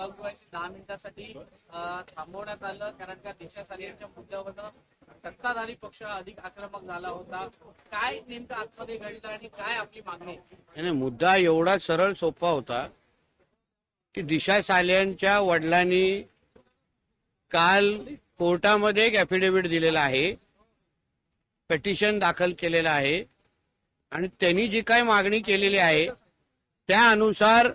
सभागृहाची दहा मिनिटासाठी थांबवण्यात आलं. कारण का देशाचार्यांच्या मुद्द्यावर सत्ताधारी पक्ष अधिक आक्रमक झाला होता. काय नेमकं आतमध्ये घडलं आणि काय आपली मागणी मुद्दा एवढा सरळ सोपा होता की दिशा सालेंच्या वडिलांनी काल कोर्टामध्ये एक ऍफिडेव्हिट दिलेला आहे. पेटिशन दाखल केलेलं आहे. आणि त्यांनी जी काही मागणी केलेली आहे त्यानुसार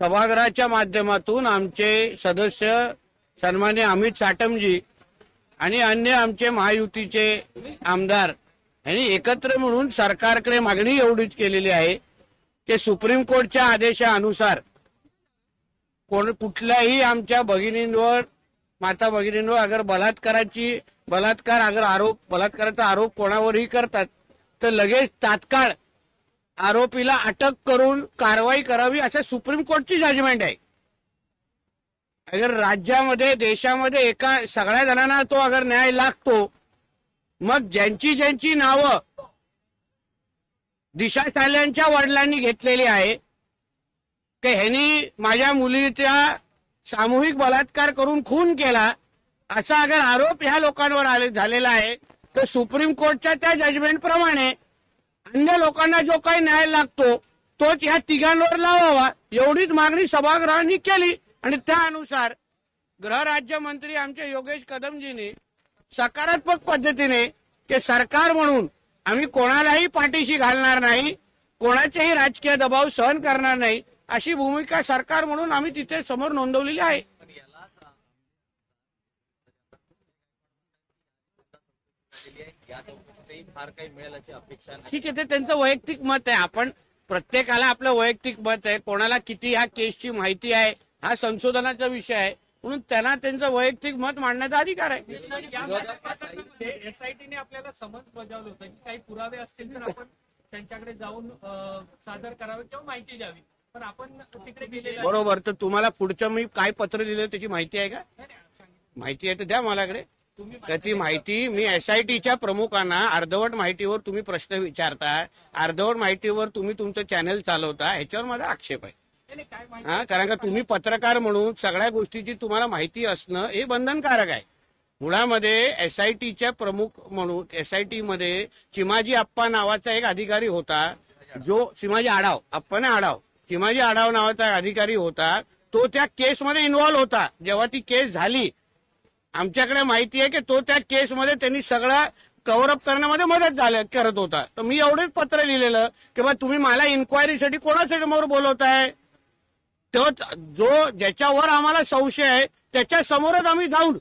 सभागृहाच्या माध्यमातून आमचे सदस्य सन्मान्य अमित साटमजी आणि अन्य आमचे महायुतीचे आमदार यांनी एकत्र म्हणून सरकारकडे मागणी एवढीच केलेली आहे की सुप्रीम कोर्टच्या आदेशानुसार कोण कुठल्याही आमच्या भगिनींवर माता भगिनींवर अगर बलात्काराची बलात्कार अगर आरोप बलात्काराचा आरोप कोणावरही करतात तर लगेच तात्काळ आरोपीला अटक करून कारवाई करावी असं सुप्रीम कोर्टची जजमेंट आहे. अगर राज्यामध्ये देशामध्ये एका सगळ्या जणांना तो अगर न्याय लागतो मग ज्यांची ज्यांची नावं दिशा साल्यांच्या वडिलांनी घेतलेली आहे की ह्यांनी माझ्या मुलीचा सामूहिक बलात्कार करून खून केला असा अगर आरोप ह्या लोकांवर आले झालेला आहे तर सुप्रीम कोर्टच्या त्या जजमेंट प्रमाणे अन्य लोकांना जो काही न्याय लागतो तोच ह्या तिघांवर लावावा. एवढीच मागणी सभागृहांनी केली. आणि त्यानुसार गृहराज्यमंत्री आमचे योगेश कदमजींनी सकारात्मक पद्धतीने की सरकार म्हणून आम्ही कोणालाही पाठीशी घालणार नाही कोणाचेही राजकीय दबाव सहन करणार नाही अशी भूमिका सरकार म्हणून आम्ही तिथे समोर नोंदवलेली आहे पण याला फार काही मिळेल अशी अपेक्षा नाही. ठीक आहे ते त्यांचं वैयक्तिक मत आहे. आपण प्रत्येकाला आपलं वैयक्तिक मत आहे. कोणाला किती ह्या केसची माहिती आहे हा संशोधनाचा विषय आहे. म्हणून त्यांना त्यांचं वैयक्तिक मत मांडण्याचा अधिकार आहे. एसआयटीने आपल्याला समज बजावलं होतं की काही पुरावे असतील तर आपण त्यांच्याकडे जाऊन अं, सादर करावे किंवा माहिती द्यावी. पण आपण तिकडे गेलेलो आहे. बरोबर तर तुम्हाला पुढचं मी काय पत्र दिलं त्याची माहिती आहे का? नाही, नाही, सांगितलं. माहिती आहे तर द्या तुम्ही त्याची माहिती मी एसआयटीच्या प्रमुखांना अर्धवट माहितीवर तुम्ही प्रश्न विचारता अर्धवट माहितीवर तुम्ही तुमचं चॅनल चालवता ह्याच्यावर माझा आक्षेप आहे. हा कारण का तुम्ही पत्रकार म्हणून सगळ्या गोष्टीची तुम्हाला माहिती असणं हे बंधनकारक आहे. मुळामध्ये एसआयटीच्या प्रमुख म्हणून एसआयटी मध्ये चिमाजी आप्पा नावाचा एक अधिकारी होता जो चिमाजी आडाव अप्पाने आडाव चिमाजी आडाव नावाचा अधिकारी होता तो त्या केसमध्ये इन्व्हॉल्व्ह होता. जेव्हा ती केस झाली आमच्याकडे माहिती आहे की तो त्या केसमध्ये त्यांनी सगळा कव्हरअप करण्यामध्ये मदत झाल्या करत होता. तर मी एवढेच पत्र लिहिलेलं की बा तुम्ही मला इन्क्वायरीसाठी कोणासाठी समोर बोलवताय? तो जो ज्याच्यावर आम्हाला संशय आहे त्याच्या समोरच आम्ही जाऊन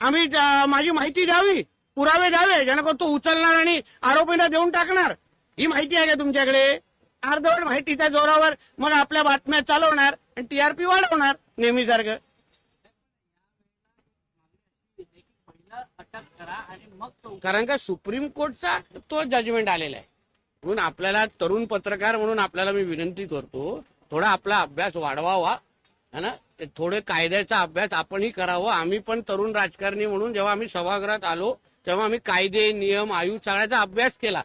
आम्ही माझी माहिती द्यावी पुरावे द्यावे जेणेकरून तो उचलणार आणि आरोपीला देऊन टाकणार. ही माहिती आहे का तुमच्याकडे? अर्धवट माहितीच्या जोरावर मग आपल्या बातम्या चालवणार आणि टीआरपी वाढवणार नेहमीसारखं पहिला अटक करा आणि मग चौकशी कारण का सुप्रीम कोर्टचा तो जजमेंट आलेला आहे. म्हणून आपल्याला तरुण पत्रकार म्हणून आपल्याला मी विनंती करतो थोडा आपला अभ्यास वाढवावा है ना? ते थोडे कायद्याचा अभ्यास आपणही करावं. आम्ही पण तरुण राजकारणी म्हणून जेव्हा आम्ही सभागृहात आलो तेव्हा आम्ही कायदे नियम आयु सगळ्याचा अभ्यास केला.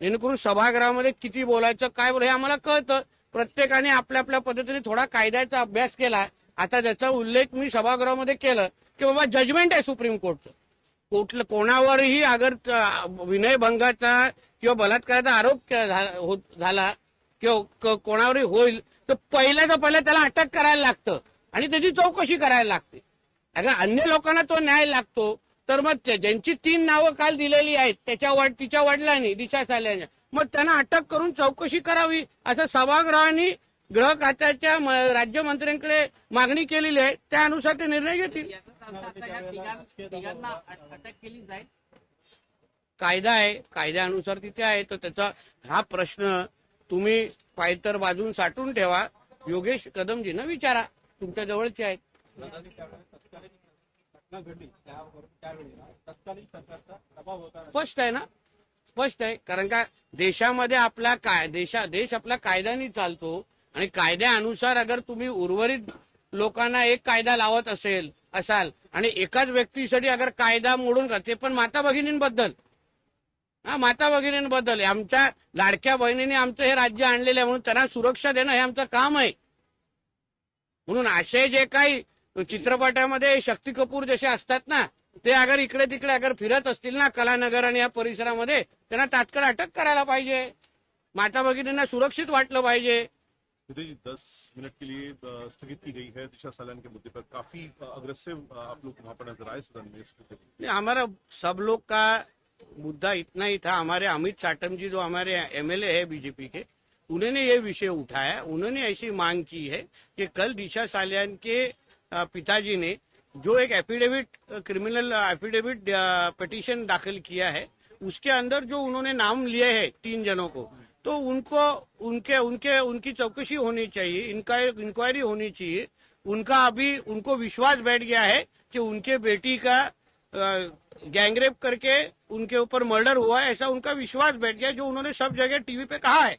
जेणेकरून सभागृहामध्ये किती बोलायचं काय बोलायचं हे आम्हाला कळतं. प्रत्येकाने आपल्या आपल्या पद्धतीने थोडा कायद्याचा अभ्यास केला. आता ज्याचा उल्लेख मी सभागृहामध्ये केलं की बाबा जजमेंट आहे सुप्रीम कोर्टचं. कुठलं कोणावरही अगर विनयभंगाचा किंवा बलात्काराचा आरोप झाला किंवा कोणावरही होईल तर पहिल्या तर पहिल्या त्याला अटक करायला लागतं. आणि त्याची चौकशी करायला लागते. अगर अन्य लोकांना तो न्याय लागतो. तर मग ज्यांची तीन नावं काल दिलेली आहेत त्याच्या वाट तिच्या वडिलांनी दिशा साल्याने मग त्यांना अटक करून चौकशी करावी असं सभागृहांनी गृह खात्याच्या राज्यमंत्र्यांकडे मागणी केलेली आहे. त्यानुसार ते निर्णय घेतील. कायदा आहे कायद्यानुसार तिथे आहे तर त्याचा हा प्रश्न तुम्ही पायतर बाजून साठून ठेवा. योगेश कदमजींना विचारा. तुमच्या जवळचे आहेत. स्पष्ट आहे ना? स्पष्ट आहे. कारण का देशामध्ये आपला काय देशा देश आपला कायद्याने चालतो. आणि कायद्यानुसार अगर तुम्ही उर्वरित लोकांना एक कायदा लावत असेल असाल. आणि एकाच व्यक्तीसाठी अगर कायदा मोडून का ते पण माता भगिनींबद्दल. हा माता भगिनींबद्दल. आमच्या लाडक्या बहिणीने आमचं हे राज्य आणलेलं आहे म्हणून त्यांना सुरक्षा देणं हे आमचं काम आहे. म्हणून असे जे काही चित्रपटामध्ये शक्ती कपूर जसे असतात ना ते अगर इकडे तिकडे अगर फिरत असतील ना कलानगर आणि या परिसरामध्ये त्यांना तात्काळ अटक करायला पाहिजे. माता भगिनींना सुरक्षित वाटलं पाहिजे. जी दस मिनट के लिए स्थगित की गई है दिशा सालन के मुद्दे पर। काफ़ी अग्रेसिव आप लोग वहाँ पर नज़र आए सदन में इस मुद्दे नहीं, हमारा सब लोग का मुद्दा इतना ही था। हमारे अमित साटम जी जो हमारे एमएलए है बीजेपी के उन्होंने ये विषय उठाया। उन्होंने ऐसी मांग की है कि कल दिशा सालियान के पिताजी ने जो एक एफिडेविट क्रिमिनल एफिडेविट पिटीशन दाखिल किया है उसके अंदर जो उन्होंने नाम लिए हैं तीन जनों को तो उनको, उनके उनके, उनकी चौकसी होनी चाहिए इनका इंक्वायरी होनी चाहिए। उनका अभी, उनको विश्वास बैठ गया है कि उनके बेटी का गैंगरेप करके उनके ऊपर मर्डर हुआ है, ऐसा उनका विश्वास बैठ गया, जो उन्होंने सब जगह टीवी पे कहा है।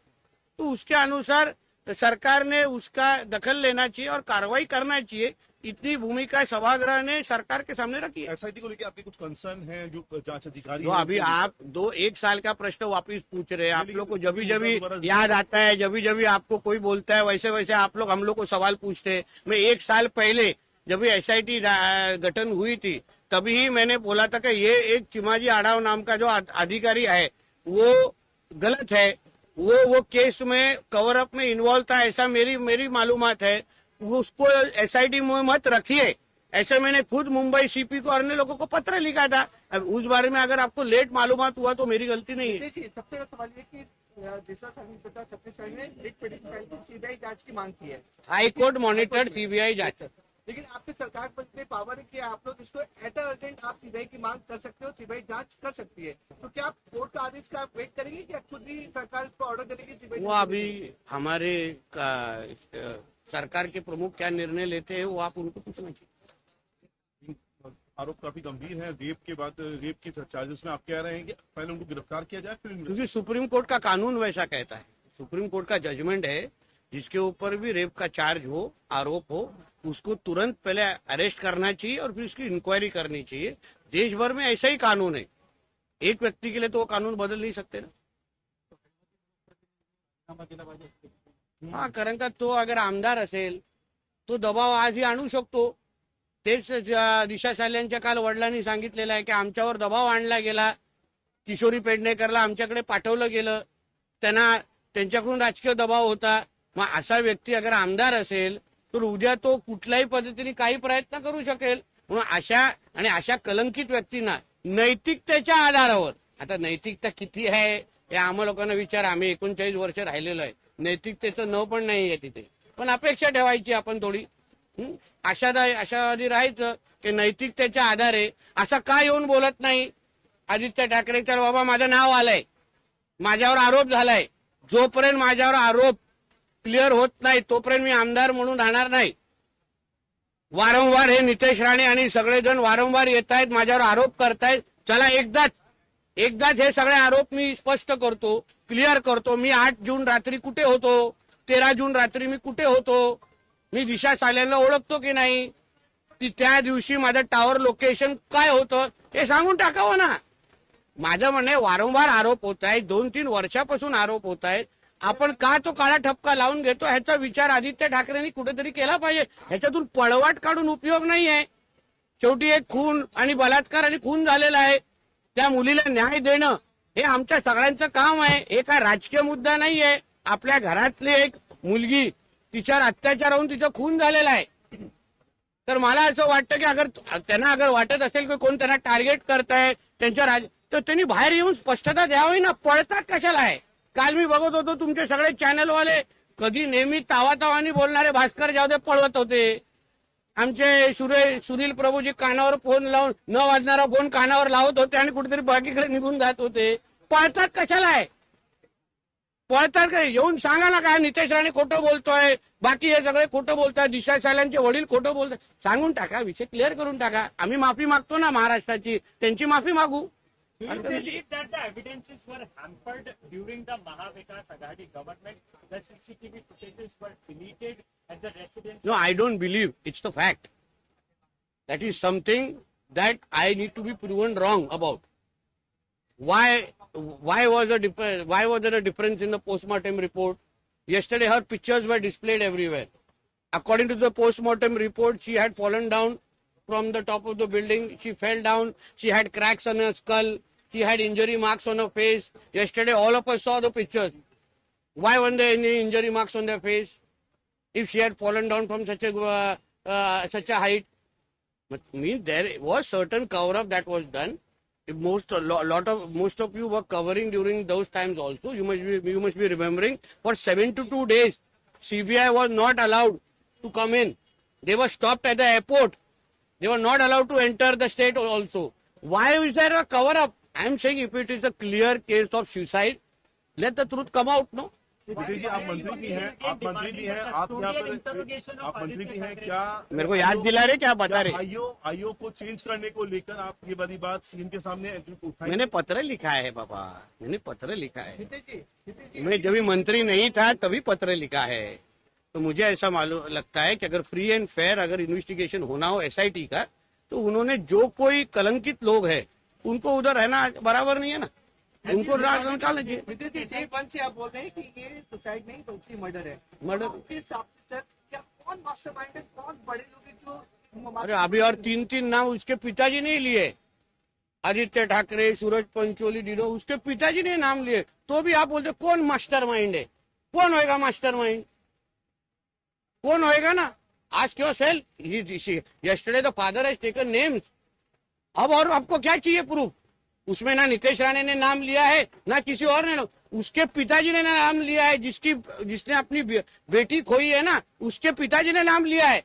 तो उसके अनुसार सरकार ने उसका दखल लेना चाहिए और कार्रवाई करना चाहिए। इतनी भूमिका सभागृह ने सरकार के सामने रखी है। एसआईटी को लेकर आपके कुछ कंसर्न है जो जाँच अधिकारी तो अभी आप दो एक साल का प्रश्न वापिस पूछ रहे हैं। आप लोग को जब जब याद आता है जब जब आपको कोई बोलता है वैसे वैसे आप लोग हम लोग को सवाल पूछते हैं। मैं एक साल पहले जब एस आई टी गठन हुई थी तभी ही मैंने बोला था कि ये एक चिमाजी आड़ाव नाम का जो अधिकारी है वो गलत है। वो वो केस में कवर अप में इन्वॉल्व था ऐसा मेरी मेरी मालूमात है। उसको एसआईटी में मत रखिए। ऐसे मैंने खुद मुंबई सीपी को और अन्य लोगों को पत्र लिखा था। अब उस बारे में अगर आपको लेट मालूम हुआ तो मेरी गलती नहीं है। सबसे बड़ा सवाल ये कि छत्तीसगढ़ ने सीबीआई जाँच की मांग की है। हाई कोर्ट मॉनिटर्ड सीबीआई जाँच। लेकिन आपकी सरकार पर इतने पावर है कि आप लोग इसको एट अर्जेंट आप सीबीआई की मांग कर सकते हो सीबीआई जाँच कर सकती है। तो क्या आप कोर्ट का आदेश का आप वेट करेंगे कि खुद ही सरकार इसको ऑर्डर करेगी सीबीआई वो अभी हमारे सरकार के प्रमुख क्या निर्णय लेते हैं वो आप उनको पूछना चाहिए। आरोप काफ़ी गंभीर है। रेप के बाद रेप के चार्जेस में आप कह रहे हैं कि पहले उनको गिरफ़्तार किया जाए फिर क्योंकि सुप्रीम कोर्ट का कानून वैसा कहता है। सुप्रीम कोर्ट का जजमेंट है जिसके ऊपर भी रेप का चार्ज हो आरोप हो उसको तुरंत पहले अरेस्ट करना चाहिए और फिर उसकी इंक्वायरी करनी चाहिए। देश भर में ऐसा ही कानून है। एक व्यक्ति के लिए तो वो कानून बदल नहीं सकते ना। हा कारण का तो अगर आमदार असेल तो दबाव आजही आणू शकतो. तेच दिशा साल्यांच्या काल वडिलांनी सांगितलेलं आहे की आमच्यावर दबाव आणला गेला. किशोरी पेडणेकरला आमच्याकडे पाठवलं गेलं. त्यांना त्यांच्याकडून राजकीय दबाव होता. मग असा व्यक्ती अगर आमदार असेल तर उद्या तो कुठल्याही पद्धतीने काही प्रयत्न करू शकेल. म्हणून अशा आणि अशा कलंकित व्यक्तींना नैतिकतेच्या आधारावर आता नैतिकता किती आहे हे आम्हा लोकांना विचार आम्ही एकोणचाळीस वर्ष राहिलेलो आहे. नैतिकतेचं न पण नाही आहे तिथे. पण अपेक्षा ठेवायची आपण थोडी. आशादायी आशावादी राहायचं की नैतिकतेच्या आधारे असा का येऊन बोलत नाही? आदित्य ठाकरेच्या बाबा माझं नाव आलंय. माझ्यावर आरोप झालाय. जोपर्यंत माझ्यावर आरोप क्लिअर होत नाही तोपर्यंत मी आमदार म्हणून राहणार नाही. वारंवार हे नितेश राणे आणि सगळेजण वारंवार येत आहेत माझ्यावर आरोप करतायत. चला एकदाच एकदाच हे सगळे आरोप मी स्पष्ट करतो. क्लिअर करतो मी आठ जून रात्री कुठे होतो तेरा जून रात्री मी कुठे होतो मी दिशा साल्यांना ओळखतो की नाही ती त्या दिवशी माझं टावर लोकेशन काय होतं हे सांगून टाकावं ना. माझं म्हणणं वारंवार आरोप होत आहेत दोन तीन वर्षापासून आरोप होत आहेत. आपण का तो काळा ठपका लावून घेतो ह्याचा विचार आदित्य ठाकरेंनी कुठेतरी केला पाहिजे. ह्याच्यातून पळवाट काढून उपयोग नाहीये. शेवटी एक खून आणि बलात्कार आणि खून झालेला आहे. त्या मुलीला न्याय देणं हे आमच्या सगळ्यांचं काम आहे. हे काय राजकीय मुद्दा नाहीये. आपल्या घरातली एक मुलगी तिच्यावर अत्याचार होऊन तिचा खून झालेला आहे. तर मला असं वाटतं की अगर त्यांना अगर वाटत असेल की कोण त्यांना टार्गेट करताय त्यांच्या राज तर त्यांनी बाहेर येऊन स्पष्टता द्यावी ना. पळतात कशाला आहे? काल मी बघत होतो तुमचे सगळे चॅनलवाले कधी नेहमी तावातावानी बोलणारे भास्कर जावदे पळवत होते. आमचे सुरे सुनील प्रभूजी कानावर फोन लावून न वाजणारा फोन कानावर लावत होते आणि कुठेतरी बाकीकडे निघून जात होते. पळतात कशाला आहे? पळतात का? येऊन सांगा ना काय? नितेश राणे खोटं बोलतोय. बाकी हे सगळे खोटं बोलतात. दिशा सालांचे वडील खोटं बोलतात. सांगून टाका. विषय क्लिअर करून टाका. आम्ही माफी मागतो ना महाराष्ट्राची. त्यांची माफी मागू. No I don't believe it's the fact that is something that I need to be proven wrong about why Why? Was a dif- Why was there a difference in the postmortem report? Yesterday, her pictures were displayed everywhere. according to the post-mortem report, she had fallen down from the top of the building. She fell down. She had cracks on her skull. She had injury marks on her face. Yesterday, all of us saw the pictures. Why weren't there any injury marks on their face? If she had fallen down from such a uh, uh, such a height, but means there was certain cover up that was done. Most a lo- lot of most of you were covering during those times also. You must be you must be remembering for 72 days, CBI was not allowed to come in. They were stopped at the airport. They were not allowed to enter the state also. Why is there a cover up? I am saying if it is a clear case of suicide, let the truth come out. No. Vijay ji आप मंत्री भी हैं आप मंत्री भी हैं आप यहाँ पर आप मंत्री भी हैं क्या मेरे को याद दिला रहे क्या बता रहे आईओ आईओ को चेंज करने को लेकर आप ये वाली बात सीएम के सामने मैंने पत्र लिखा है बाबा। मैंने पत्र लिखा है। मैं जब मंत्री नहीं था तभी पत्र लिखा है। तो मुझे ऐसा मालूम लगता है कि अगर फ्री एंड फेयर अगर इन्वेस्टिगेशन होना हो एसआईटी का तो उन्होंने जो कोई कलंकित लोग है उनको उधर रहना बराबर नहीं है ना? उनको डे वन से आप बोल रहे हैं कि ये सुसाइड नहीं बल्कि मर्डर है। Murder। आपके हिसाब से सर क्या कौन मास्टरमाइंड है कौन बड़े लोग हैं जो अरे अभी और तीन तीन नाम उसके पिताजी ने लिए। आदित्य ठाकरे सूरज पंचोली डिडो उसके पिताजी ने नाम लिए। तो भी आप बोलते कौन मास्टर माइंड है? कौन होएगा मास्टर माइंड कौन होएगा ना? आज क्यों sell yesterday the father has taken names अब और आपको क्या चाहिए प्रूफ उसमें ना नितेश राणे ने नाम लिया है, ना किसी और ने उसके पिताजी ने नाम लिया है, जिसकी, जिसने अपनी बेटी खोई है ना, उसके पिताजी ने नाम लिया है।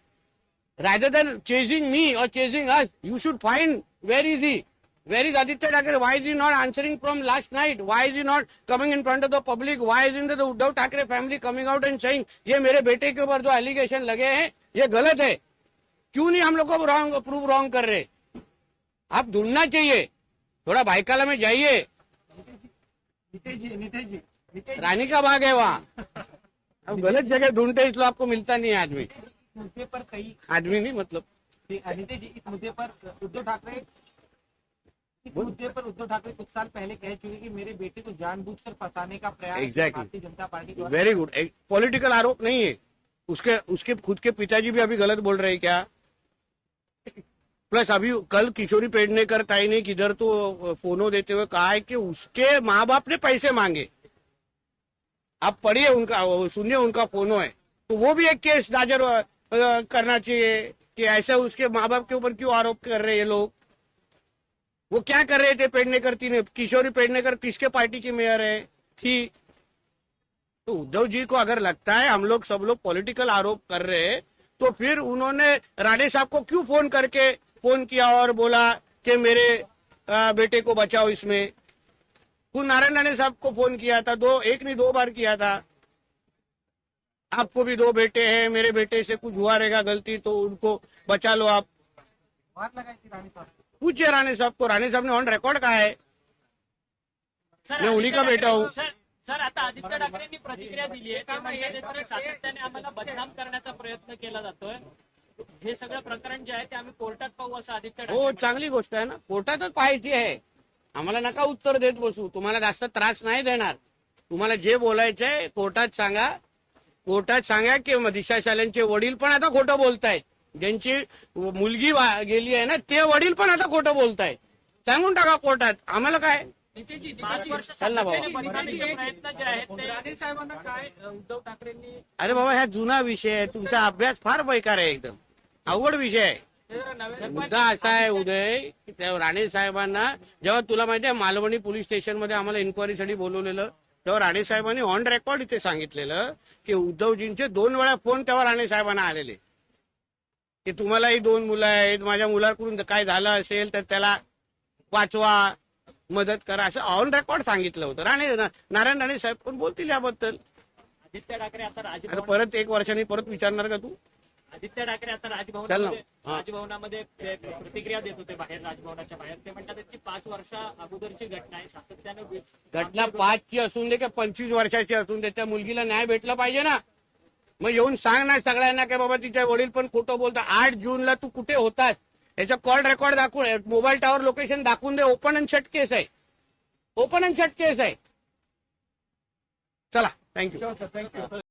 रादर देन चेजिंग मी और chasing us you should find where is he where is Aditya Thackeray why is not answering from last night why is not coming in front of the public why is in the Uddhav Thackeray family coming out and saying ये मेरे बेटे के ऊपर जो allegation लगे हैं, ये गलत है। क्यों नहीं हम लोग को रॉन्ग प्रूव रॉन्ग कर रहे? आप ढूंढना चाहिए। थोड़ा भाईकाला में जाइए। नितेश जी नितेश जी नितेश रानी का बाग है वहाँ। अब गलत जगह ढूंढते इसलिए आपको मिलता नहीं है आदमी। मुद्दे पर कई आदमी नहीं मतलब। नितेश जी इस मुद्दे पर उद्धव ठाकरे इस मुद्दे पर उद्धव ठाकरे कुछ साल पहले कह चुके कि मेरे बेटे को जानबूझकर फंसाने का प्रयास Exactly. Bharatiya Janata Party very good political आरोप नहीं है। उसके उसके खुद के पिताजी भी अभी गलत बोल रहे हैं क्या? प्लस अभी कल किशोरी पेडनेकर ताई ने किधर तो फोनो देते हुए कहा है कि उसके माँ बाप ने पैसे मांगे। आप पढ़िए उनका सुनिए उनका फोनो है। तो वो भी एक केस दाजर करना चाहिए कि ऐसा उसके माँ बाप के ऊपर क्यों आरोप कर रहे हैं लोग? वो क्या कर रहे थे पेडनेकर तीन? किशोरी पेडनेकर किसके पार्टी की मेयर है? थी। तो उद्धव जी को अगर लगता है हम लोग सब लोग पॉलिटिकल आरोप कर रहे हैं तो फिर उन्होंने राणे साहब को क्यों फ़ोन करके फ़ोन किया और बोला कि मेरे बेटे को बचाओ इसमें। खुद नारायण राणे साहब को फ़ोन किया था दो एक नहीं दो बार किया था। आपको भी दो बेटे हैं मेरे बेटे से कुछ हुआ रहेगा गलती तो उनको बचा लो आप। मार लगाई थी रानी साहब पूछिए राणे साहब को राणे साहब ने ऑन रिकॉर्ड कहा है। सर, मैं उन्हीं का बेटा हूँ। सर सर आता आदित्य ठाकरेंनी प्रतिक्रिया दिली आहे का म्हणजे सातत्याने आम्हाला बदनाम करण्याचा प्रयत्न केला जातोय. हे सगळं प्रकरण जे आहे ते आम्ही कोर्टात पाहू असं आदित्य हो ठाकरे चांगली गोष्ट आहे ना. कोर्टातच पाहायची आहे. आम्हाला नका उत्तर देत बसू. तुम्हाला जास्त त्रास नाही देणार. तुम्हाला जे बोलायचंय कोर्टात सांगा. कोर्टात सांगा की दिशा शालेंचे वडील पण आता खोटं बोलतायत. ज्यांची मुलगी वा- गेली आहे ना ते वडील पण आता खोटं बोलतायत. सांगून टाका कोर्टात. आम्हाला काय? पाच वर्ष चल ना बाबा. सातत्याने बदनामीचे प्रयत्न जे आहेत ते राणे साहेबांना काय अ, उद्धव ठाकरेंनी अरे बाबा ह्या जुना विषय आहे. तुमचा अभ्यास फार बेकार आहे एकदम. अवघड विषय आहे. मुद्दा असा आहे उदय की त्या राणे साहेबांना जेव्हा तुला माहिती आहे मालवणी पोलीस स्टेशनमध्ये आम्हाला इन्क्वायरीसाठी बोलवलेलं तेव्हा राणे साहेबांनी ऑन रेकॉर्ड इथे सांगितलेलं की उद्धवजींचे दोन वेळा फोन तेव्हा राणे साहेबांना आलेले. की तुम्हालाही दोन मुलं आहेत माझ्या मुलाकडून काय झालं असेल तर त्याला वाचवा मदत करा असं ऑन रेकॉर्ड सांगितलं होतं. राणे नारायण राणे साहेब पण बोलतील याबद्दल. आदित्य ठाकरे आता परत एक वर्षांनी परत विचारणार का तू? आदित्य ठाकरे आता चल ना. राजभवनामध्ये प्रतिक्रिया देत होते बाहेर राजभवनाच्या बाहेर. ते म्हणतात की पाच वर्षा अगोदरची घटना आहे. सातत्यानं घटना पाचची असून दे की पंचवीस वर्षाची असून दे. त्या मुलगीला न्याय भेटला पाहिजे ना. मग येऊन सांग ना सगळ्यांना की बाबा तिच्या वडील पण खोटं बोलतात. आठ जूनला तू कुठे होतास? याचा कॉल रेकॉर्ड दाखवून मोबाईल टावर लोकेशन दाखवून दे. ओपन अँड शट केस आहे. ओपन अँड शट केस आहे. चला. Thank you thank you